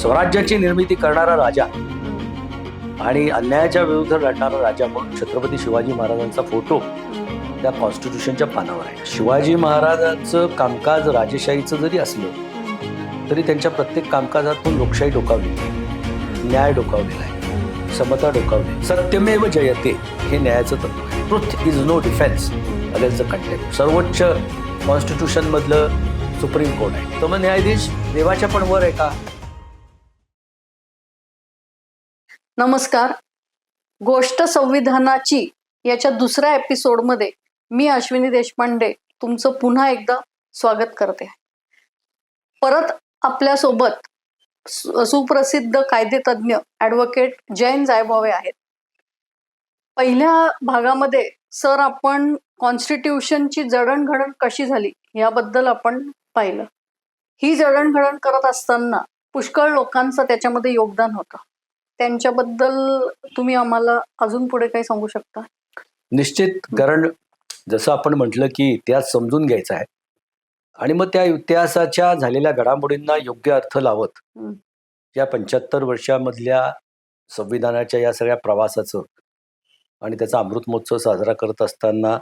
स्वराज्याची निर्मिती करणारा राजा. आणि अन्यायाच्या विरुद्ध लढणारा राजा म्हणून छत्रपती शिवाजी महाराजांचा फोटो त्या कॉन्स्टिट्यूशनच्या पानावर आहे. शिवाजी महाराजांचं कामकाज राजेशाहीचं जरी असलं तरी त्यांच्या प्रत्येक कामकाजातून लोकशाही डोकावली. न्याय डोकावलेला आहे. समता डोकावली. सत्यमेव जयते हे न्यायाचं तत्व आहे. Truth is no defence against the सर्वोच्च कॉन्स्टिट्यूशन मधलं सुप्रीम कोर्ट आहे. तर मग न्यायाधीश देवाच्या पण वर आहे का? नमस्कार. गोष्ट संविधानाची याच्या दुसऱ्या एपिसोडमध्ये मी अश्विनी देशपांडे तुमचं पुन्हा एकदा स्वागत करते. परत आपल्यासोबत सुप्रसिद्ध कायदेतज्ञ ॲडव्होकेट जैन जायभावे आहेत. पहिल्या भागामध्ये सर आपण कॉन्स्टिट्यूशनची जडणघडण कशी झाली याबद्दल आपण पाहिलं. ही जडणघडण करत असताना पुष्कळ लोकांचं त्याच्यामध्ये योगदान होतं. त्यांच्याबद्दल तुम्ही आम्हाला अजून पुढे काही सांगू शकता निश्चित कारण जसं आपण म्हटलं की इतिहास समजून घ्यायचा आहे आणि मग त्या इतिहासाच्या झालेल्या घडामोडींना योग्य अर्थ लावत. या पंच्याहत्तर वर्षामधल्या संविधानाच्या या सगळ्या प्रवासाचं आणि त्याचा अमृत महोत्सव साजरा करत असताना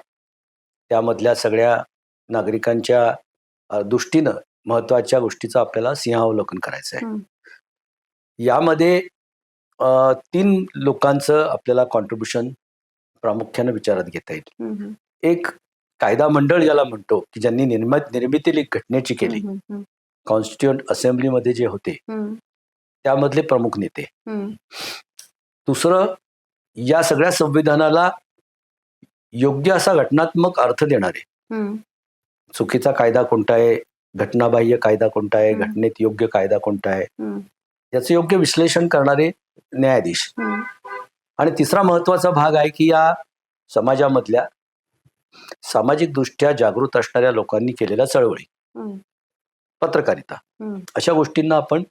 त्यामधल्या सगळ्या नागरिकांच्या दृष्टीनं महत्त्वाच्या गोष्टीचं आपल्याला सिंहावलोकन करायचं आहे. यामध्ये तीन लोकांचं आपल्याला कॉन्ट्रीब्युशन प्रामुख्यानं विचारात घेता येईल. एक कायदा मंडळ ज्याला म्हणतो की ज्यांनी निर्मित निर्मिती घटनेची केली. कॉन्स्टिट्युएंट असेंब्लीमध्ये जे होते त्यामधले प्रमुख नेते. दुसरं या सगळ्या संविधानाला योग्य असा घटनात्मक अर्थ देणारे. चुकीचा कायदा कोणता आहे? घटनाबाह्य कायदा कोणता आहे. घटनेत योग्य कायदा कोणता आहे? याचं योग्य विश्लेषण करणारे न्यायाधीश. आणि तिसरा महत्त्वाचा भाग आहे की या समाजामधल्या सामाजिक दृष्ट्या जागृत असणाऱ्या लोकांनी केलेल्या चळवळी. पत्रकारिता. अशा गोष्टींना आपण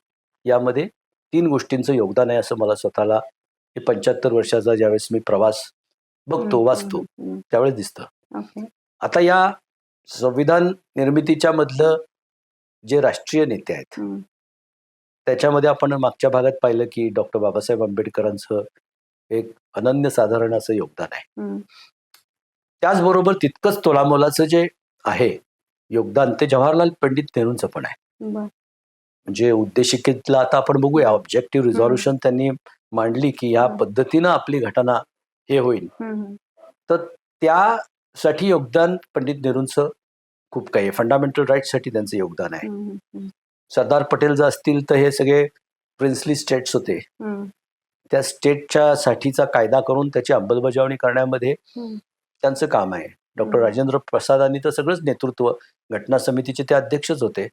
यामध्ये तीन गोष्टींचं योगदान आहे असं मला स्वतःला हे पंच्याहत्तर वर्षाचा ज्यावेळेस मी प्रवास बघतो वाचतो त्यावेळेस दिसतं. आता या संविधान निर्मितीच्या मधलं जे राष्ट्रीय नेते आहेत त्याच्यामध्ये आपण मागच्या भागात पाहिलं की डॉक्टर बाबासाहेब आंबेडकरांचं एक अनन्यसाधारण असं योगदान आहे. त्याचबरोबर तितकंच तोलामोलाचं जे आहे योगदान ते जवाहरलाल पंडित नेहरूंचं पण आहे. म्हणजे उद्देशिकेतला आता आपण बघूया ऑब्जेक्टिव्ह रिझॉल्युशन त्यांनी मांडली की ह्या हम्म. पद्धतीनं आपली घटना हे होईल. तर त्यासाठी योगदान पंडित नेहरूंचं खूप काही आहे. फंडामेंटल राईटसाठी त्यांचं योगदान आहे. सरदार पटेल जर असतील तर हे सगळे प्रिन्सली स्टेट्स होते. त्या स्टेटच्या साठीचा कायदा करून त्याची अंमलबजावणी करण्यामध्ये. त्यांचं काम आहे. डॉक्टर. राजेंद्र प्रसादांनी तर सगळंच नेतृत्व घटना समितीचे ते अध्यक्षच होते.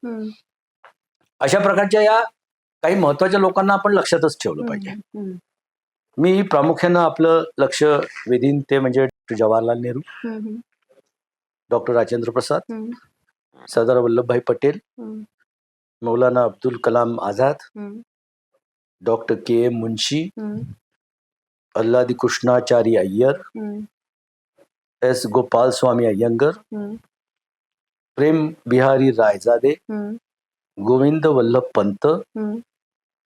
अशा प्रकारच्या या काही महत्त्वाच्या लोकांना आपण लक्षातच ठेवलं पाहिजे. मी प्रामुख्यानं आपलं लक्ष वेधीन ते म्हणजे Jawaharlal Nehru doctor Rajendra Prasad Sardar Vallabhbhai Patel Maulana Abdul Kalam Azad doctor K M Munshi हम्म, अल्लादी कृष्णाचारी अय्यर एस गोपाल स्वामी अय्यंगर प्रेम बिहारी रायजादे गोविंद वल्लभ पंत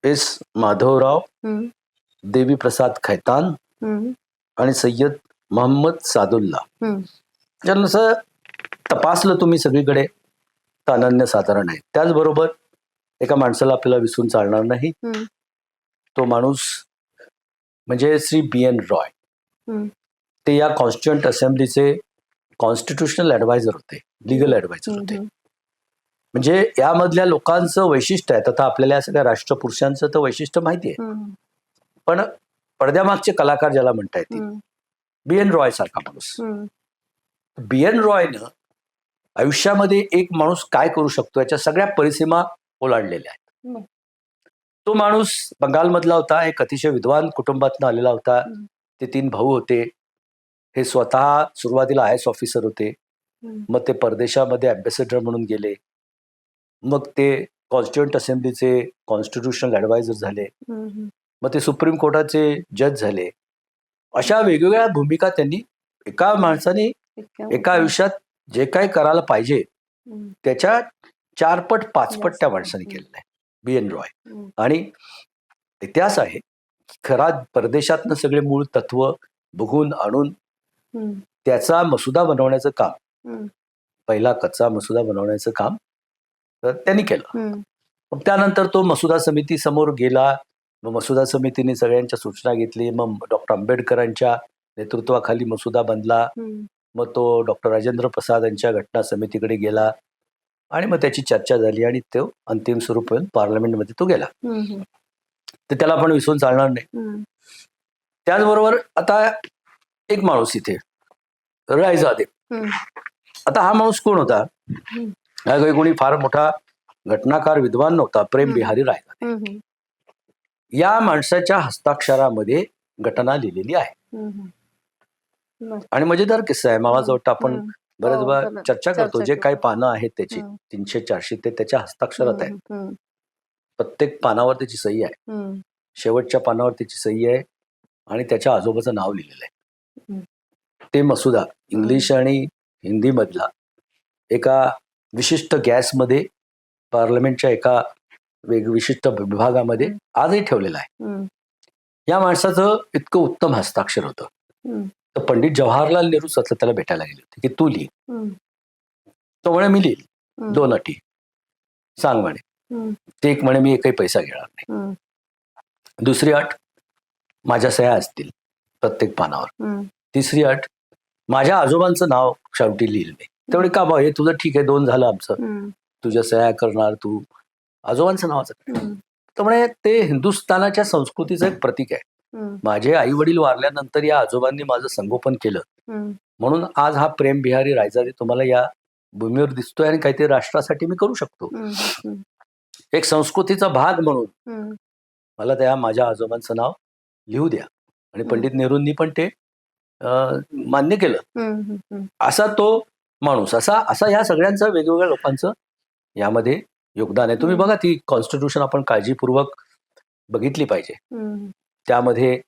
एस माधवराव देवी प्रसाद खैतान आणि सय्यद मोहम्मद सादुल्ला. असं तपासलं तुम्ही सगळीकडे. अनन्य साधारण आहे. त्याचबरोबर एका माणसाला आपल्याला विसरून चालणार नाही. तो माणूस म्हणजे श्री बी एन रॉय. ते या कॉन्स्टिट्युएंट असेंब्लीचे कॉन्स्टिट्युशनल ॲडवायझर होते लिगल ॲडवायझर होते. म्हणजे यामधल्या लोकांचं वैशिष्ट्य आहे तथा आपल्याला या सगळ्या राष्ट्रपुरुषांचं तर वैशिष्ट्य माहिती आहे. पण पडद्यामागचे कलाकार ज्याला म्हणता येतील बी एन रॉय सारखा माणूस. बी एन रॉयनं आयुष्यामध्ये एक माणूस काय करू शकतो याच्या सगळ्या परिसीमा ओलांडलेल्या आहेत. तो माणूस बंगालमधला होता एक अतिशय विद्वान कुटुंबातनं आलेला होता. ते तीन भाऊ होते. हे स्वतः सुरुवातीला आय एस ऑफिसर होते. मग ते परदेशामध्ये अँबॅसेडर म्हणून गेले. मग ते कॉन्स्टिट्युएंट असेंब्लीचे कॉन्स्टिट्युशनल ॲडवायझर झाले. मग ते सुप्रीम कोर्टाचे जज झाले. अशा वेगवेगळ्या भूमिका त्यांनी एका माणसाने एका आयुष्यात जे काही करायला पाहिजे त्याच्या चारपट पाचपट. त्या माणसाने. केलेलं आहे बी एन रॉय. आणि इतिहास आहे खरा परदेशातनं सगळे मूळ तत्व बघून आणून. त्याचा मसुदा बनवण्याचं काम. पहिला कच्चा मसुदा बनवण्याचं काम तर त्यांनी केलं. मग त्यानंतर तो मसुदा समिती समोर गेला मग मसुदा समितीने सगळ्यांच्या सूचना घेतली मग डॉक्टर आंबेडकरांच्या नेतृत्वाखाली मसुदा बनला. मग तो डॉक्टर राजेंद्र प्रसाद यांच्या घटना समितीकडे गेला आणि मग त्याची चर्चा झाली आणि तो अंतिम स्वरूप येऊन पार्लमेंटमध्ये तो गेला. तर त्याला आपण विसरून चालणार नाही. त्याचबरोबर आता एक माणूस इथे रायजादे. आता हा माणूस कोण होता हा काही कोणी फार मोठा घटनाकार विद्वान नव्हता प्रेम. बिहारी रायजादे. या माणसाच्या हस्ताक्षरामध्ये घटना लिहिलेली आहे. आणि मजेदार किस्सा आहे मला वाटतं आपण. बरेच हो, वेळा. चर्चा करतो जे. काही पानं आहेत त्याची. तीनशे चारशे ते त्याच्या हस्ताक्षरात आहे हम्म. प्रत्येक पानावर त्याची सही आहे. शेवटच्या पानावर त्याची सही आहे आणि त्याच्या आजोबाचं नाव लिहिलेलं आहे. ते मसुदा इंग्लिश आणि हिंदी मधला एका विशिष्ट गॅसमध्ये पार्लमेंटच्या एका वेग विशिष्ट विभागामध्ये. आजही ठेवलेला आहे. या माणसाचं इतकं उत्तम हस्ताक्षर होतं. तर पंडित जवाहरलाल नेहरू सतत त्याला भेटायला गेले होते की तू लिही. तो म्हणे मी लिहिल. दोन अटी सांग म्हणे. ते एक म्हणे मी एकही पैसा घेणार नाही. दुसरी अट माझ्या सह्या असतील प्रत्येक पानावर. तिसरी अट माझ्या आजोबांचं नाव शेवटी लिहिल मी तेवढे का बा हे तुझं ठीक आहे दोन झालं आमचं. तुझ्या सह्या करणार तू आजोबांचं नावाचं म्हणे ते हिंदुस्थानाच्या संस्कृतीचं एक प्रतीक आहे हम्म. माझे आई वडील वारल्यानंतर या आजोबांनी माझं संगोपन केलं हम्म. म्हणून आज हा प्रेम बिहारी रायजादे तुम्हाला या भूमीवर दिसतोय आणि काहीतरी राष्ट्रासाठी मी करू शकतो हम्म. हम्म. एक संस्कृतीचा भाग म्हणून हम्म. मला त्या माझ्या आजोबांचं नाव लिहू द्या आणि पंडित नेहरूंनी पण ते अं, मान्य केलं हम्म. हम्म. असा तो माणूस असा असा या सगळ्यांचं वेगवेगळ्या लोकांचं यामध्ये योगदान आहे तुम्ही. बघा ती कॉन्स्टिट्यूशन आपण काळजीपूर्वक बघितली पाहिजे हम्म. त्यामध्ये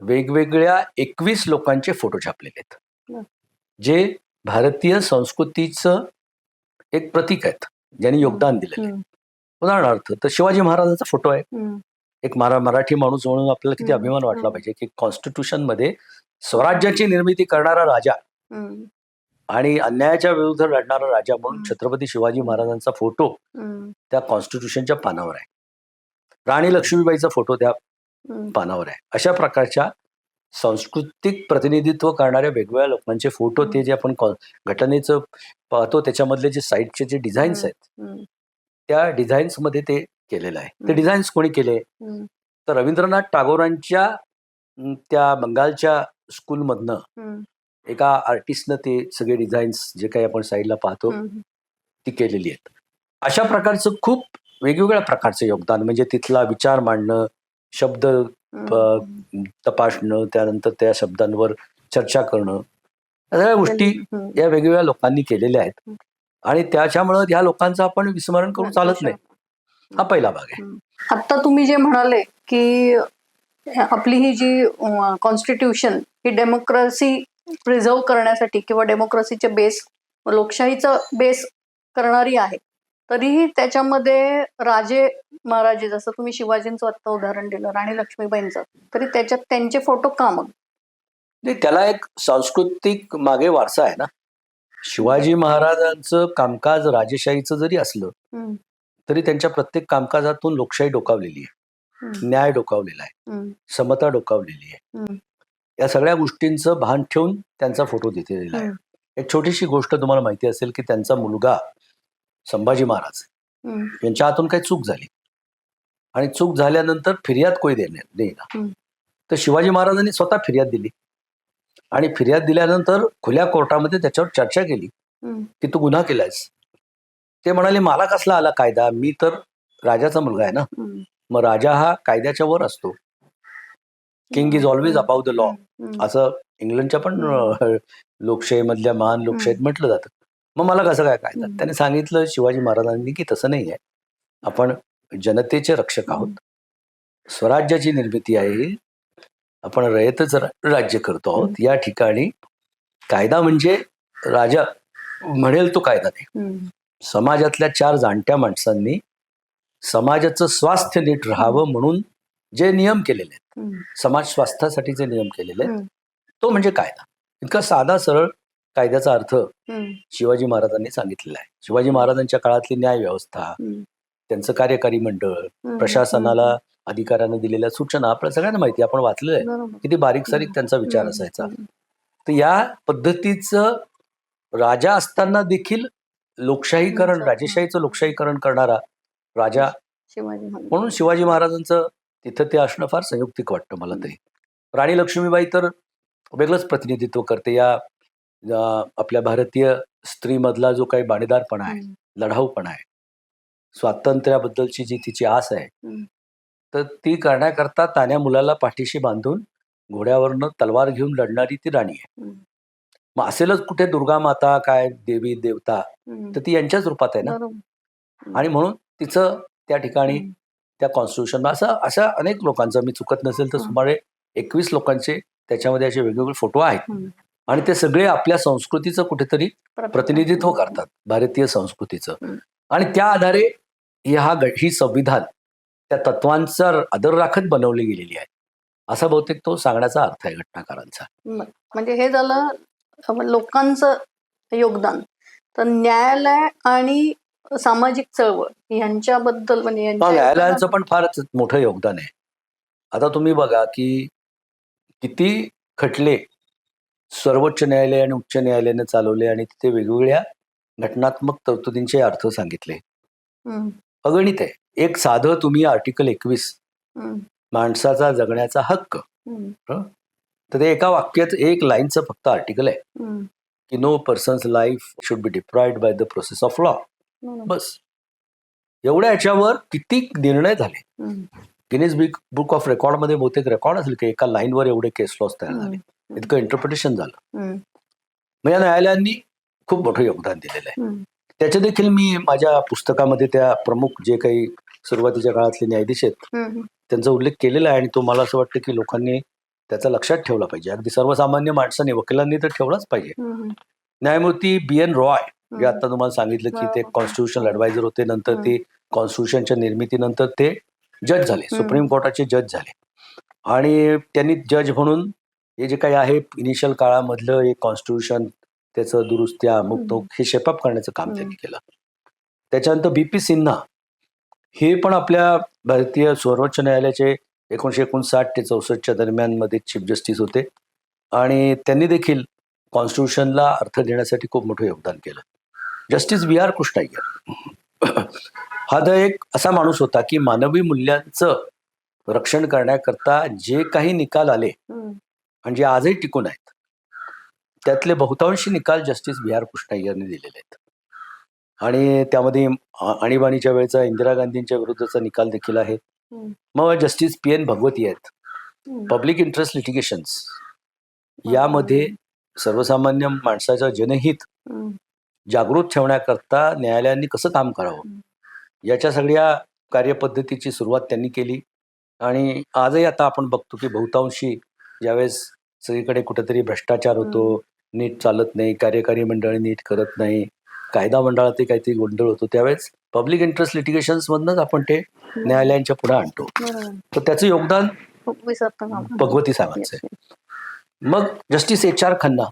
वेगवेगळ्या एकवीस लोकांचे फोटो छापलेले. आहेत जे भारतीय संस्कृतीचं एक प्रतीक आहेत ज्यांनी योगदान दिलेलं आहे. उदाहरणार्थ तर शिवाजी महाराजांचा फोटो आहे. एक मरा मराठी माणूस म्हणून आपल्याला किती अभिमान वाटला. पाहिजे की कॉन्स्टिट्यूशनमध्ये स्वराज्याची निर्मिती करणारा राजा. आणि अन्यायाच्या विरुद्ध लढणारा राजा म्हणून. छत्रपती शिवाजी महाराजांचा फोटो. त्या कॉन्स्टिट्यूशनच्या पानावर आहे राणी लक्ष्मीबाईचा फोटो त्या. पानावर आहे अशा प्रकारच्या सांस्कृतिक प्रतिनिधित्व करणाऱ्या वेगवेगळ्या लोकांचे फोटो ते जे आपण घटनेचं पाहतो त्याच्यामधले जे साईटचे जे डिझाईन्स आहेत. त्या डिझाईन्समध्ये ते केलेलं आहे ते. डिझाईन्स कोणी केले. तर रवींद्रनाथ टागोरांच्या त्या बंगालच्या स्कूलमधनं. एका आर्टिस्टनं ते सगळे डिझाईन्स जे काही आपण साईडला पाहतो. ती केलेली आहेत अशा प्रकारचं खूप वेगवेगळ्या प्रकारचं योगदान म्हणजे तिथला विचार मांडणं शब्द. तपासणं त्यानंतर त्या शब्दांवर चर्चा करणं. या सगळ्या गोष्टी. या वेगवेगळ्या लोकांनी केलेल्या आहेत. आणि त्याच्यामुळं ह्या लोकांचं आपण विस्मरण करून चालत नाही. हा पहिला भाग आहे. आता तुम्ही जे म्हणाले की आपली ही जी कॉन्स्टिट्यूशन ही डेमोक्रेसी प्रिझर्व करण्यासाठी किंवा डेमोक्रेसीचे बेस लोकशाहीचा बेस करणारी आहे. तरीही त्याच्यामध्ये राजे महाराजे जसं तुम्ही शिवाजींचं आत्ता उदाहरण दिलं राणी लक्ष्मीबाईंचं तरी त्याच्यात त्यांचे फोटो का मग? नाही, त्याला एक सांस्कृतिक मागे वारसा आहे ना. शिवाजी महाराजांचं कामकाज राजेशाहीचं जरी असलं तरी त्यांच्या प्रत्येक कामकाजातून लोकशाही डोकावलेली आहे. न्याय डोकावलेला आहे. समता डोकावलेली आहे. या सगळ्या गोष्टींचं भान ठेवून त्यांचा फोटो दिलेला आहे. एक छोटीशी गोष्ट तुम्हाला माहिती असेल की त्यांचा मुलगा संभाजी महाराज. यांच्या हातून काही चूक झाली. आणि चूक झाल्यानंतर फिर्याद कोणी देणे देईना. तर शिवाजी महाराजांनी स्वतः फिर्याद दिली. आणि फिर्याद दिल्यानंतर खुल्या कोर्टामध्ये त्याच्यावर चर्चा केली. की तू गुन्हा केलायस. ते म्हणाले मला कसला आला कायदा? मी तर राजाचा मुलगा आहे ना. मग राजा हा कायद्याच्या वर असतो. King is always above the law असं इंग्लंडच्या पण लोकशाहीमधल्या महान लोकशाहीत म्हटलं जातं. मग मला कसं काय कायदा. त्याने सांगितलं शिवाजी महाराजांनी की तसं नाही आहे. आपण जनतेचे रक्षक आहोत. स्वराज्याची निर्मिती आहे. आपण रयतच राज्य करतो आहोत. या ठिकाणी कायदा म्हणजे राजा म्हणेल तो कायदा नाही. समाजातल्या चार जाणत्या माणसांनी समाजाचं स्वास्थ्य नीट राहावं म्हणून जे नियम केलेले आहेत. समाज स्वास्थ्यासाठी जे नियम केलेले आहेत. तो म्हणजे कायदा. इतका साधा सरळ कायद्याचा अर्थ. शिवाजी महाराजांनी सांगितलेला आहे शिवाजी महाराजांच्या काळातली न्याय व्यवस्था. त्यांचं कार्यकारी मंडळ. प्रशासनाला अधिकाऱ्यानं दिलेल्या सूचना आपल्याला सगळ्यांना माहिती आपण वाचलेलं आहे. किती बारीक सारीक त्यांचा विचार. असायचा. तर या पद्धतीचं राजा असताना देखील लोकशाहीकरण. राजेशाहीचं लोकशाहीकरण करणारा राजा. म्हणून शिवाजी महाराजांचं तिथं ते असणं फार संयुक्तिक वाटतं मला तरी राणी लक्ष्मीबाई तर वेगळंच प्रतिनिधित्व करते या आपल्या भारतीय स्त्रीमधला जो काही बाणेदारपणा आहे. लढाऊपणा आहे स्वातंत्र्याबद्दलची जी तिची आस आहे. तर ती करण्याकरता तान्या मुलाला पाठीशी बांधून घोड्यावरनं तलवार घेऊन लढणारी ती राणी आहे. मग असेलच कुठे दुर्गा माता काय देवी देवता. तर ती यांच्याच रूपात आहे ना. आणि म्हणून तिचं त्या ठिकाणी. त्या कॉन्स्टिट्यूशन असं अशा अनेक लोकांचं मी चुकत नसेल तर. सुमारे एकवीस लोकांचे त्याच्यामध्ये असे वेगवेगळे फोटो आहेत. आणि ते सगळे आपल्या संस्कृतीचं कुठेतरी प्रतिनिधित्व करतात. भारतीय संस्कृतीचं. आणि त्या आधारे ही हा ही संविधान त्या तत्वांचा आदर राखत बनवली गेलेली आहे. असा बहुतेक तो सांगण्याचा अर्थ आहे घटनाकारांचा. म्हणजे हे झालं लोकांचं योगदान. तर न्यायालय आणि सामाजिक चळवळ यांच्याबद्दल म्हणजे न्यायालयांचं पण फारच मोठं योगदान आहे. आता तुम्ही बघा की किती खटले सर्वोच्च न्यायालय आणि उच्च न्यायालयाने चालवले आणि तिथे वेगवेगळ्या घटनात्मक तरतुदींचे अर्थ सांगितले. अगणित आहे. एक साधं तुम्ही आर्टिकल एकवीस माणसाचा जगण्याचा हक्क. तर ते एका वाक्यात एक लाईनचं फक्त आर्टिकल आहे. की no person's life should be deprived by the process of law. बस. एवढ्या याच्यावर किती निर्णय झाले? गिनीज बिक बुक ऑफ रेकॉर्डमध्ये बहुतेक रेकॉर्ड असेल की एका लाईनवर एवढे केस लॉस तयार झाले. इतकं इंटरप्रिटेशन झालं. या न्यायालयांनी खूप मोठं योगदान दिलेलं आहे. त्याचे देखील मी माझ्या पुस्तकामध्ये त्या प्रमुख जे काही सुरुवातीच्या काळातले न्यायाधीश आहेत त्यांचा उल्लेख केलेला आहे आणि तो मला असं वाटतं की लोकांनी त्याचा लक्षात ठेवला पाहिजे. अगदी सर्वसामान्य माणसाने वकिलांनी तर ठेवलाच पाहिजे. न्यायमूर्ती बी एन रॉय जे. आता तुम्हाला सांगितलं की ते. कॉन्स्टिट्युशनल ॲडवायझर होते नंतर ते कॉन्स्टिट्यूशनच्या निर्मितीनंतर ते जज झाले. सुप्रीम कोर्टाचे जज झाले. आणि त्यांनी जज म्हणून हे जे काही आहे इनिशियल काळामधलं एक कॉन्स्टिट्यूशन त्याचं दुरुस्त्या अमुक. तमुक हे शेपअप करण्याचं काम. त्यांनी केलं. त्याच्यानंतर बी पी सिन्हा हे पण आपल्या भारतीय सर्वोच्च न्यायालयाचे एकोणीशे एकोणसाठ ते चौसष्टच्या दरम्यानमध्ये चीफ जस्टिस होते. आणि त्यांनी देखील कॉन्स्टिट्यूशनला अर्थ देण्यासाठी खूप मोठं योगदान केलं. जस्टिस बी आर कृष्णय्यर हा तर एक असा माणूस होता की मानवी मूल्यांचं रक्षण करण्याकरता जे काही निकाल आले आणि जे आजही टिकून आहेत त्यातले बहुतांशी निकाल जस्टिस बी आर कृष्णय्यरने दिलेले आहेत. आणि त्यामध्ये आणीबाणीच्या वेळेचा इंदिरा गांधींच्या विरुद्धचा निकाल देखील आहे. मग जस्टिस पी एन भगवती आहेत. पब्लिक इंटरेस्ट लिटिगेशन्स यामध्ये सर्वसामान्य माणसाचं जनहित जागृत ठेवण्याकरता न्यायालयांनी कसं काम करावं. याच्या सगळ्या कार्यपद्धतीची सुरुवात त्यांनी केली. आणि आजही आता आपण बघतो की बहुतांशी ज्यावेळेस सगळीकडे कुठेतरी भ्रष्टाचार होतो नीट चालत नाही कार्यकारी मंडळ नीट करत नाही कायदा मंडळातही काहीतरी गोंधळ होतो त्यावेळेस पब्लिक इंटरेस्ट लिटिगेशन्स मधनच आपण ते न्यायालयांच्या पुढे आणतो. तर त्याचं योगदान? भगवती साहेबांचं आहे. मग जस्टिस एच आर खन्ना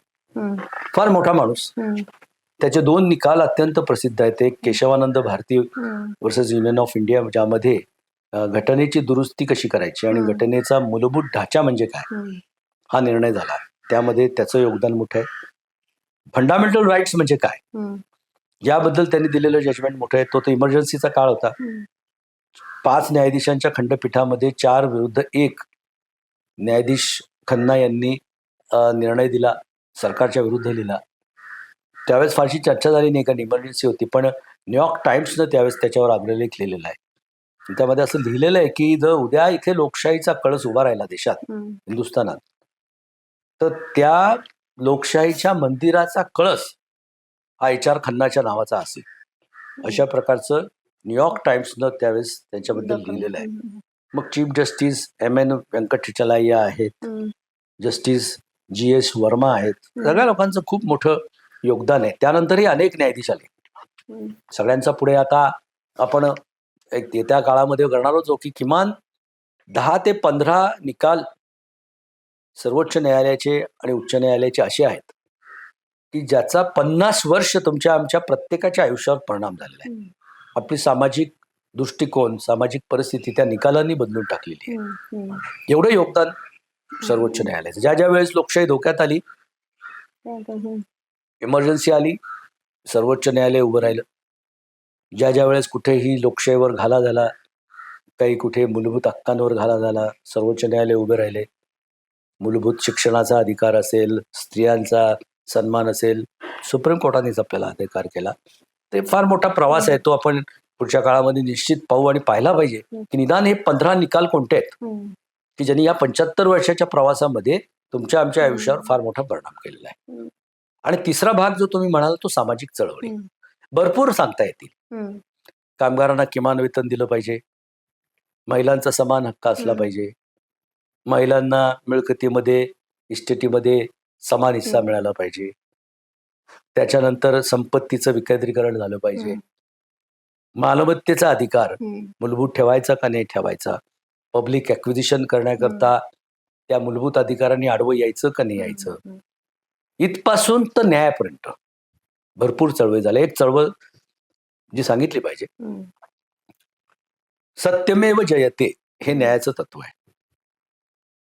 फार मोठा माणूस. त्याचे दोन निकाल अत्यंत प्रसिद्ध आहेत. एक Keshavananda Bharati versus union of India ज्यामध्ये घटनेची दुरुस्ती कशी करायची आणि. घटनेचा मूलभूत ढाचा म्हणजे काय? हा निर्णय झाला. त्यामध्ये त्याचं योगदान मोठं आहे. फंडामेंटल राईट्स म्हणजे काय? याबद्दल त्यांनी दिलेलं जजमेंट मोठं आहे. तो तर इमर्जन्सीचा काळ होता. पाच न्यायाधीशांच्या खंडपीठामध्ये चार विरुद्ध एक न्यायाधीश खन्ना यांनी निर्णय दिला. सरकारच्या विरुद्ध लिहिला. त्यावेळेस फारशी चर्चा झाली नाही कारण इमर्जन्सी होती. पण न्यूयॉर्क टाइम्सनं त्यावेळेस त्याच्यावर अग्रलेख लिहिलेला आहे. त्यामध्ये असं लिहिलेलं आहे की जर उद्या इथे लोकशाहीचा कळस उभा राहिला देशात हिंदुस्थानात तर त्या लोकशाहीच्या मंदिराचा कळस हा एच आर खन्नाच्या नावाचा असेल. अशा प्रकारचं न्यूयॉर्क टाइम्सनं त्यावेळेस त्यांच्याबद्दल लिहिलेलं आहे. मग chief justice M N Venkatachaliah आहेत. जस्टिस जी एस वर्मा आहेत. सगळ्या लोकांचं खूप मोठं योगदान आहे. त्यानंतरही अनेक न्यायाधीश आले. सगळ्यांचा पुढे आता आपण एक येत्या काळामध्ये करणार होतो की किमान दहा ते पंधरा निकाल सर्वोच्च न्यायालयाचे आणि उच्च न्यायालयाचे असे आहेत की ज्याचा पन्नास वर्ष तुमच्या आमच्या प्रत्येकाच्या आयुष्यावर परिणाम झालेला आहे. आपली सामाजिक दृष्टिकोन सामाजिक परिस्थिती त्या निकालांनी बदलून टाकलेली आहे. एवढं योगदान सर्वोच्च न्यायालयाचं. ज्या ज्या वेळेस लोकशाही धोक्यात आली इमर्जन्सी आली सर्वोच्च न्यायालय उभं राहिलं. ज्या ज्या वेळेस कुठेही लोकशाहीवर घाला झाला काही कुठे मूलभूत हक्कांवर घाला झाला सर्वोच्च न्यायालय उभे राहिले. मूलभूत शिक्षणाचा अधिकार असेल स्त्रियांचा सन्मान असेल सुप्रीम कोर्टानेच आपल्याला अधिकार केला. ते फार मोठा प्रवास आहे तो आपण पुढच्या काळामध्ये निश्चित पाहू आणि पाहायला पाहिजे की निदान हे पंधरा निकाल कोणते आहेत? की ज्यांनी या पंच्याहत्तर वर्षाच्या प्रवासामध्ये तुमच्या आमच्या आयुष्यावर फार मोठा परिणाम केलेला आहे. हम्म. आणि तिसरा भाग जो तुम्ही म्हणाल तो सामाजिक चळवळी. भरपूर सांगता येतील. कामगारांना किमान वेतन दिलं पाहिजे. महिलांचा समान हक्क असला. पाहिजे. महिलांना मिळकतीमध्ये इस्टेटीमध्ये समान हिस्सा. मिळाला पाहिजे. त्याच्यानंतर संपत्तीचं विकेंद्रीकरण झालं पाहिजे. मालमत्तेचा अधिकार मूलभूत ठेवायचा का नाही ठेवायचा? पब्लिक ॲक्विजिशन करण्याकरता त्या मूलभूत अधिकारांनी आडवं यायचं का नाही यायचं? इथपासून तर न्यायापर्यंत. भरपूर चळवळी झाल्या एक चळवळ जी सांगितली पाहिजे. सत्यमेव जयते हे न्यायाचं तत्व आहे.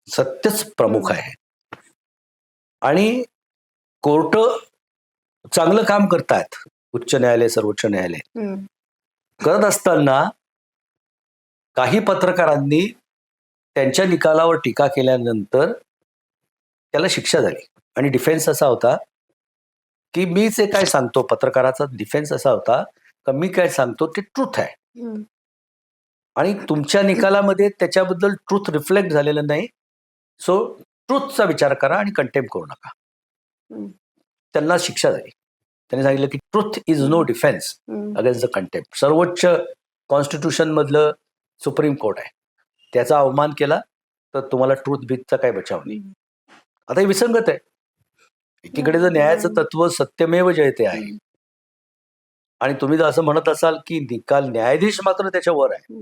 सत्यच प्रमुख आहे. आणि कोर्ट चांगलं काम करतायत उच्च न्यायालय सर्वोच्च न्यायालय. करत असताना काही पत्रकारांनी त्यांच्या निकालावर टीका केल्यानंतर त्याला शिक्षा झाली. आणि डिफेन्स असा होता की मी जे काय सांगतो पत्रकाराचा डिफेन्स असा होता का मी काय सांगतो ते ट्रूथ आहे. आणि तुमच्या निकालामध्ये त्याच्याबद्दल ट्रूथ रिफ्लेक्ट झालेलं नाही. सो ट्रूथचा विचार करा आणि कंटेम करू नका. त्यांना शिक्षा झाली. त्यांनी सांगितलं की truth is no defence against the contempt सर्वोच्च कॉन्स्टिट्यूशन मधलं सुप्रीम कोर्ट आहे. त्याचा अवमान केला तर तुम्हाला ट्रूथ बीथचा काही बचाव नाही. आता हे विसंगत आहे. एकीकडे जर न्यायाचं तत्व सत्यमेव जयते आहे आणि तुम्ही जर असं म्हणत असाल की निकाल न्यायाधीश मात्र त्याच्या वर आहे.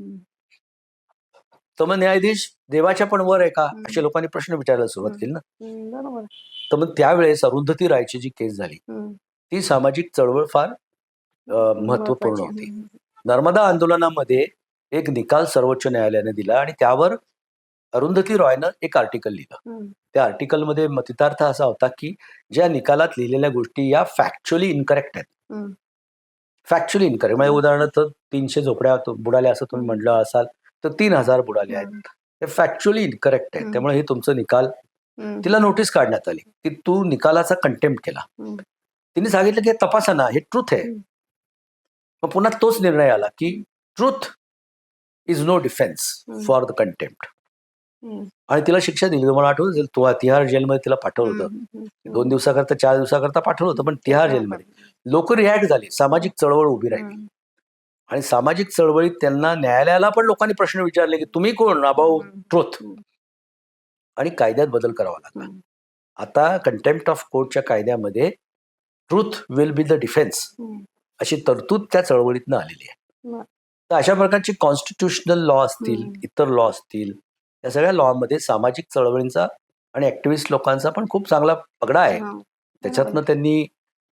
तर मग न्यायाधीश देवाच्या पण वर आहे का. असे लोकांनी प्रश्न विचारायला सुरुवात केली ना? तर मग त्यावेळेस अरुंधती रायची जी केस झाली ती सामाजिक चळवळ फार महत्त्वपूर्ण होती. नर्मदा आंदोलनामध्ये एक निकाल सर्वोच्च न्यायालयाने दिला आणि त्यावर अरुंधती रॉयनं एक आर्टिकल लिहिलं. त्या आर्टिकलमध्ये मतितार्थ असा होता की ज्या निकालात लिहिलेल्या गोष्टी या फॅक्च्युअली इनकरेक्ट आहेत. फॅक्च्युअली इनकरेक्ट म्हणजे उदाहरणार्थ तीनशे झोपड्या बुडाल्या असं तुम्ही म्हणलं असाल तर तीन हजार बुडाले आहेत. ते फॅक्च्युअली इनकरेक्ट आहे. त्यामुळे हे तुमचं निकाल तिला नोटीस काढण्यात आली की तू निकालाचा कंटेम्प्ट केला. तिने सांगितलं की तपासा ना हे ट्रूथ आहे. मग पुन्हा तोच निर्णय आला की truth is no defence. For the contempt आणि तिला शिक्षा दिली. तुम्हाला आठवत असेल तू तिहार जेलमध्ये तिला पाठवलं होतं. दोन दिवसाकरता चार दिवसाकरता पाठवलं होतं पण तिहार जेलमध्ये. लोक रिॲक्ट झाली. सामाजिक चळवळ उभी राहिली. आणि सामाजिक चळवळीत त्यांना न्यायालयाला पण लोकांनी प्रश्न विचारले की तुम्ही कोण? About truth. आणि कायद्यात बदल करावा लागला. आता कंटेम्प्ट ऑफ कोर्टच्या कायद्यामध्ये truth will be the defence अशी तरतूद त्या चळवळीतनं आलेली आहे. तर अशा प्रकारचे कॉन्स्टिट्युशनल लॉ असतील. इतर लॉ असतील या सगळ्या लॉमध्ये सामाजिक चळवळींचा आणि ऍक्टिव्हिस्ट लोकांचा पण खूप चांगला पगडा आहे. त्याच्यातनं त्यांनी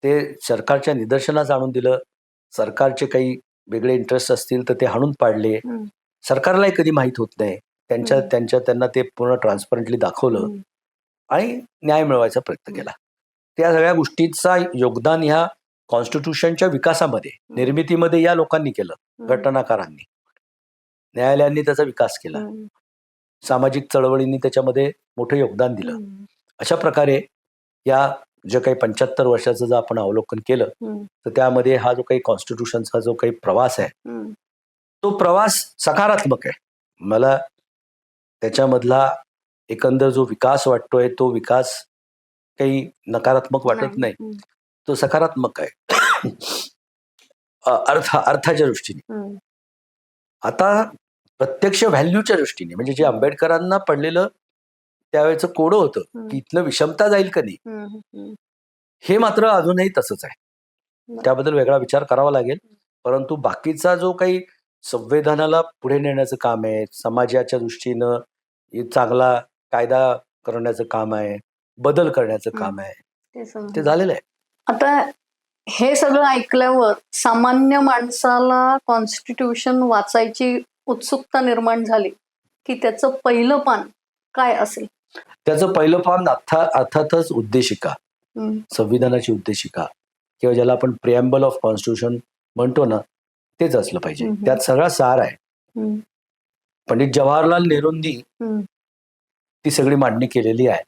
ते सरकारच्या निदर्शनास आणून दिलं. सरकारचे काही वेगळे इंटरेस्ट असतील तर ते हाणून पाडले. हम्म. सरकारलाही कधी माहीत होत नाही. त्यांच्या हम्म. त्यांच्या त्यांना ते पूर्ण ट्रान्सपरंटली दाखवलं आणि न्याय मिळवायचा प्रयत्न हम्म. केला. त्या सगळ्या गोष्टींचा योगदान ह्या कॉन्स्टिट्यूशनच्या विकासामध्ये निर्मितीमध्ये या लोकांनी केलं घटनाकारांनी. न्यायालयांनी त्याचा विकास केला. सामाजिक चळवळींनी त्याच्यामध्ये मोठं योगदान दिलं. अशा प्रकारे या जे काही पंच्याहत्तर वर्षाचं जर आपण अवलोकन केलं तर त्यामध्ये हा जो काही कॉन्स्टिट्यूशनचा जो काही प्रवास आहे तो प्रवास सकारात्मक आहे. मला त्याच्यामधला एकंदर जो विकास वाटतोय तो विकास काही नकारात्मक वाटत नाही. तो सकारात्मक आहे. अर्थ अर्थाच्या दृष्टीने. आता प्रत्यक्ष व्हॅल्यूच्या दृष्टीने म्हणजे जे आंबेडकरांना पडलेलं त्यावेळेचं कोडं होतं की इथनं विषमता जाईल का नाही? हे मात्र अजूनही तसंच आहे. त्याबद्दल वेगळा विचार करावा लागेल. परंतु बाकीचा जो काही संविधानाला पुढे नेण्याचं काम आहे समाजाच्या दृष्टीनं चांगला कायदा करण्याचं काम आहे बदल करण्याचं. काम आहे. ते झालेलं आहे. आता हे सगळं ऐकल्यावर सामान्य माणसाला कॉन्स्टिट्यूशन वाचायची उत्सुकता निर्माण झाली की त्याचं पहिलं पान काय असेल? त्याचं पहिलं पान अर्था अर्थातच उद्देशिका संविधानाची उद्देशिका किंवा ज्याला आपण प्रिएम्बल ऑफ कॉन्स्टिट्यूशन म्हणतो ना तेच असलं पाहिजे. त्यात सगळा सार आहे. पंडित जवाहरलाल नेहरूंनी ती सगळी मांडणी केलेली आहे.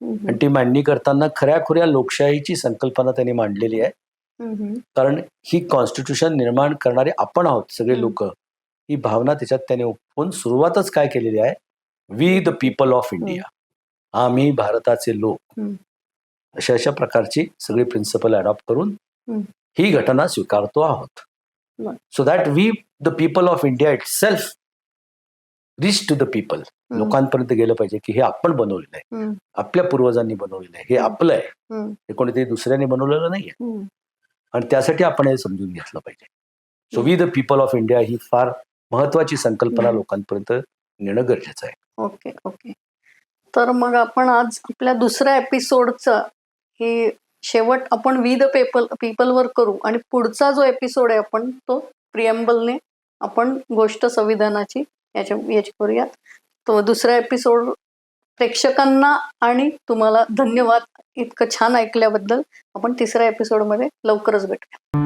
आणि ती मांडणी करताना खऱ्या खुऱ्या लोकशाहीची संकल्पना त्यांनी मांडलेली आहे. कारण ही कॉन्स्टिट्यूशन निर्माण करणारे आपण आहोत सगळे. लोक. ही भावना त्याच्यात त्याने ओपवून सुरुवातच काय केलेली आहे? We the people of India आम्ही भारताचे लोक. अशा अशा प्रकारची सगळी प्रिन्सिपल अडॉप्ट करून. ही घटना स्वीकारतो आहोत. So that we the people of India itself reach to the people लोकांपर्यंत गेलं पाहिजे की हे आपण बनवलेलं आहे. आपल्या पूर्वजांनी बनवलेलं आहे. हे. आपलं आहे. हे कोणीतरी दुसऱ्याने बनवलेलं नाहीये. आणि त्यासाठी आपण हे समजून घेतलं पाहिजे. So we the people of India ही फार महत्वाची संकल्पना. लोकांपर्यंत नेणं गरजेचं आहे. Okay okay. तर मग आपण आज आपल्या दुसऱ्या एपिसोडचं हे शेवट आपण वी द पेपल पीपलवर करू आणि पुढचा जो एपिसोड आहे आपण तो प्रिएम्बलने आपण गोष्ट संविधानाची याच्या याची करूयात. तो दुसरा एपिसोड प्रेक्षकांना आणि तुम्हाला धन्यवाद. इतकं छान ऐकल्याबद्दल आपण तिसऱ्या एपिसोडमध्ये लवकरच भेटूया.